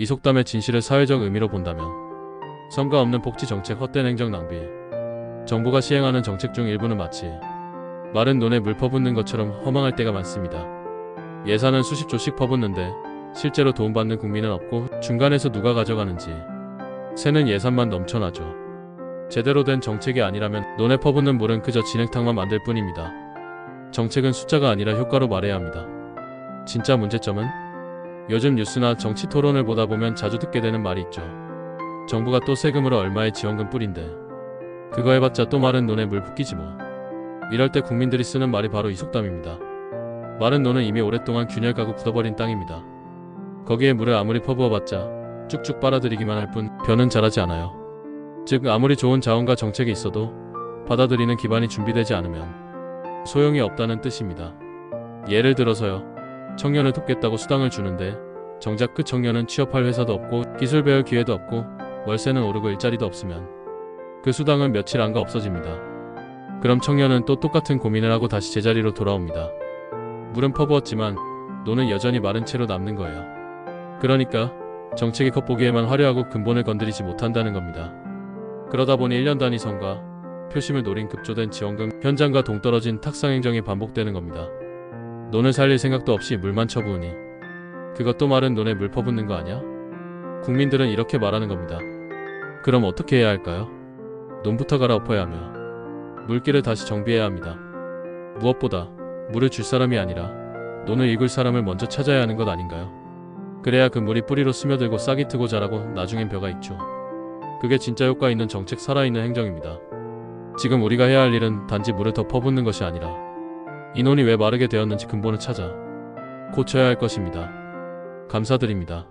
이 속담의 진실을 사회적 의미로 본다면 성과 없는 복지 정책 헛된 행정 낭비 정부가 시행하는 정책 중 일부는 마치 마른 논에 물 퍼붓는 것처럼 허망할 때가 많습니다. 예산은 수십 조씩 퍼붓는데 실제로 도움받는 국민은 없고 중간에서 누가 가져가는지 새는 예산만 넘쳐나죠. 제대로 된 정책이 아니라면 논에 퍼붓는 물은 그저 진흙탕만 만들 뿐입니다. 정책은 숫자가 아니라 효과로 말해야 합니다. 진짜 문제점은 요즘 뉴스나 정치 토론을 보다 보면 자주 듣게 되는 말이 있죠. 정부가 또 세금으로 얼마의 지원금 뿌린데 그거 해봤자 또 마른 논에 물 붓기지 뭐. 이럴 때 국민들이 쓰는 말이 바로 이 속담입니다. 마른 논은 이미 오랫동안 균열 가고 굳어버린 땅입니다. 거기에 물을 아무리 퍼부어봤자 쭉쭉 빨아들이기만 할 뿐 변은 자라지 않아요. 즉 아무리 좋은 자원과 정책이 있어도 받아들이는 기반이 준비되지 않으면 소용이 없다는 뜻입니다. 예를 들어서요. 청년을 돕겠다고 수당을 주는데 정작 그 청년은 취업할 회사도 없고 기술 배울 기회도 없고 월세는 오르고 일자리도 없으면 그 수당은 며칠 안가 없어집니다. 그럼 청년은 또 똑같은 고민을 하고 다시 제자리로 돌아옵니다. 물은 퍼부었지만 노는 여전히 마른 채로 남는 거예요. 그러니까 정책이 겉보기에만 화려하고 근본을 건드리지 못한다는 겁니다. 그러다 보니 1년 단위 선과 표심을 노린 급조된 지원금 현장과 동떨어진 탁상 행정이 반복되는 겁니다. 논을 살릴 생각도 없이 물만 쳐부으니 그것도 마른 논에 물 퍼붓는 거 아니야? 국민들은 이렇게 말하는 겁니다. 그럼 어떻게 해야 할까요? 논부터 갈아엎어야 하며 물길을 다시 정비해야 합니다. 무엇보다 물을 줄 사람이 아니라 논을 읽을 사람을 먼저 찾아야 하는 것 아닌가요? 그래야 그 물이 뿌리로 스며들고 싹이 트고 자라고 나중엔 벼가 있죠. 그게 진짜 효과 있는 정책 살아있는 행정입니다. 지금 우리가 해야 할 일은 단지 물을 더 퍼붓는 것이 아니라 이 논이 왜 마르게 되었는지 근본을 찾아 고쳐야 할 것입니다. 감사드립니다.